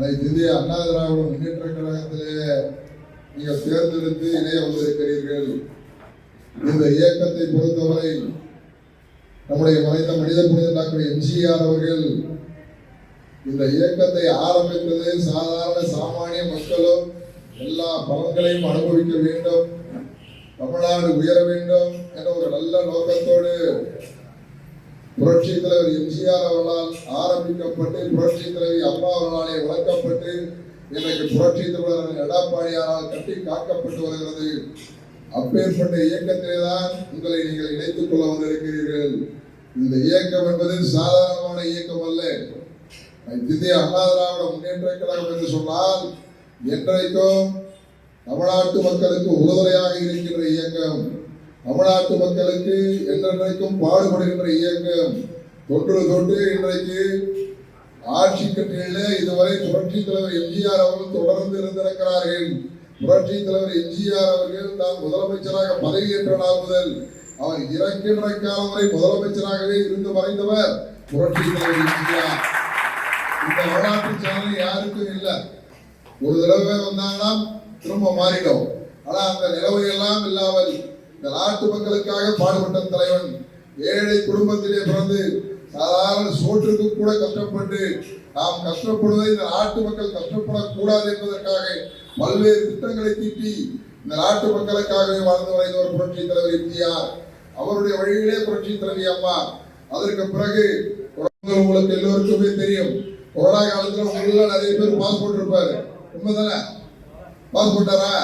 அனைத்து இந்திய அண்ணா திராவிட முன்னேற்ற கழகத்திலே நீங்கள் தேர்ந்தெடுத்து இணைய வந்திருக்கிறீர்கள் இந்த இயக்கத்தை பொறுத்தவரை நம்முடைய மறைந்த மனித புனித டாக்டர் எம்ஜிஆர் அவர்கள் இந்த இயக்கத்தை ஆரம்பித்தது சாதாரண சாமானிய மக்களும் எல்லா பலன்களையும் அனுபவிக்க வேண்டும். தமிழ்நாடு உயர வேண்டும் என்ற ஒரு நல்ல நோக்கத்தோடு புரட்சி தலைவர் எம்ஜிஆர் அவர்களால் ஆரம்பிக்கப்பட்டு புரட்சி தலைவி அம்மா அவர்களாலே வளர்க்கப்பட்டு இன்றைக்கு புரட்சி தலைவர் எடப்பாடியாரால் கட்டி காக்கப்பட்டு வருகிறது. அப்பேற்பட்ட இயக்கத்திலே தான் உங்களை நீங்கள் இணைத்துக் கொள்ள வந்திருக்கிறீர்கள். இந்த இயக்கம் என்பது சாதாரணமான இயக்கம் அல்ல. இந்திய அண்ணா திராவிட முன்னேற்ற கழகம் என்று சொன்னால் என்றைக்கும் தமிழ்நாட்டு மக்களுக்கு உறுதுணையாக இருக்கின்ற இயக்கம். தமிழ்நாட்டு மக்களுக்கு என்றென்றைக்கும் பாடுபடுகின்ற இயக்கம் தொற்று தொட்டு இன்றைக்கு ஆட்சி கட்டிலே இதுவரை புரட்சி தலைவர் எம்ஜிஆர் அவர்கள் தொடர்ந்து இருந்திருக்கிறார்கள். புரட்சி தலைவர் எம்ஜிஆர் அவர்கள் தான் முதலமைச்சராக பதவியேற்ற நாள் முதல் அவர் இறக்கின்ற காலம் வரை முதலமைச்சராகவே இருந்து மறைந்தவர் புரட்சி தலைவர் எம்ஜிஆர். இந்த வரலாற்று சாதனை யாருக்கும் இல்லை. ஒரு தடவை வந்தாங்கன்னா திரும்ப மாறிடும். ஆனா அந்த நிலவையெல்லாம் இல்லாமல் இந்த நாட்டு மக்களுக்காக பாடுபட்ட தலைவன் ஏழை குடும்பத்திலே பிறந்து சாதாரண சோற்றுக்கு கூட கஷ்டப்பட்டு நாம் கஷ்டப்படுவதை இந்த நாட்டு மக்கள் கஷ்டப்படக்கூடாது என்பதற்காக பல்வேறு திட்டங்களை தீட்டி இந்த நாட்டு மக்களுக்காகவே வாழ்ந்து வரைந்த ஒரு புரட்சி தலைவர் எம்ஜிஆர். அவருடைய வழியிலே புரட்சி தலைவி அம்மா. அதற்கு பிறகு உங்களுக்கு எல்லோருக்குமே தெரியும். கொரோனா காலத்தில் உங்கள நிறைய பேர் பாஸ்போர்ட் இருப்பாரு. உண்மைதானே? பாஸ்போர்ட்டாரா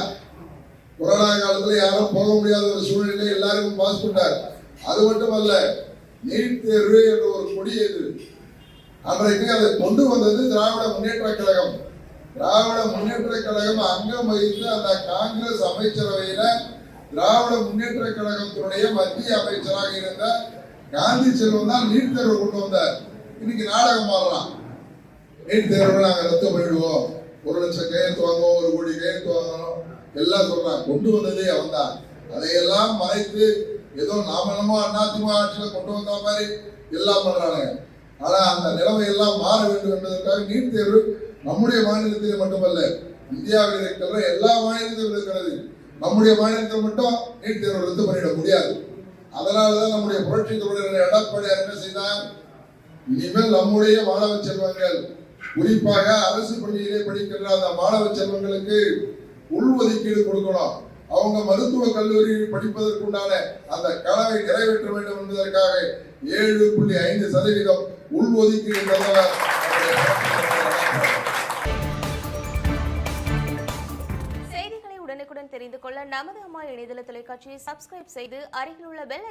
கொரோனா காலத்துல யாரும் போக முடியாத ஒரு சூழ்நிலை எல்லாருக்கும் பாஸ் பண்ணார் அது மட்டுமல்ல நீட் தேர்வு என்ற ஒரு கொடியது அன்றைக்கு அதை கொண்டு வந்தது திராவிட முன்னேற்ற கழகம். திராவிட முன்னேற்ற கழகம் அங்கம் வகித்து அந்த காங்கிரஸ் அமைச்சரவையில திராவிட முன்னேற்ற கழகத்தினுடைய மத்திய அமைச்சராக இருந்த காந்தி செல்வம் தான் நீட் தேர்வு கொண்டு வந்தார். இன்னைக்கு நாடகம் மாறலாம் நீட் தேர்வு நாங்கள் ரத்து பண்ணிடுவோம். ஒரு லட்சம் கையெழுத்து வாங்குவோம் ஒரு கோடி கையெழுத்து வாங்கணும். எல்லாம் சொல்றான் கொண்டு வந்ததே அவன் தான் அதையெல்லாம் மறைத்து ஏதோ நாம என்னமோ அதிமுக ஆட்சியில கொண்டு வந்த மாதிரி எல்லாம் பண்றானுங்க. ஆனா அந்த நிலைமை எல்லாம் மாற வேண்டும் என்பதற்காக நீட் தேர்வு நம்முடைய மாநிலத்தில் மட்டுமல்ல இந்தியாவில் இருக்கிற எல்லா மாநிலத்திலும் இருக்கிறது. நம்முடைய மாநிலத்தில் மட்டும் நீட் தேர்வு ரத்து பண்ணிட முடியாது. அதனாலதான் நம்முடைய புரட்சி தொழிலாளர் எடப்பாடியார் என்ன செய்தார்? இனிமேல் நம்முடைய மாணவ செல்வங்கள் குறிப்பாக அரசு பள்ளியிலே படிக்கின்ற அந்த மாணவ செல்வங்களுக்கு உள்ஒதுக்கீடு கொடுக்கணும். அவங்க மருத்துவ கல்லூரி படிப்பதற்குண்டான அந்த கனவை நிறைவேற்ற வேண்டும் என்பதற்காக ஏழு புள்ளி ஐந்து சதவீதம் உள்ஒதுக்கீடு தந்தவர் செய்திகளை உடனுக்குடன் தெரிந்து கொள்ள நமது அம்மா இணையதள தொலைக்காட்சியை சப்ஸ்கிரைப் செய்து அருகில் உள்ள பெல்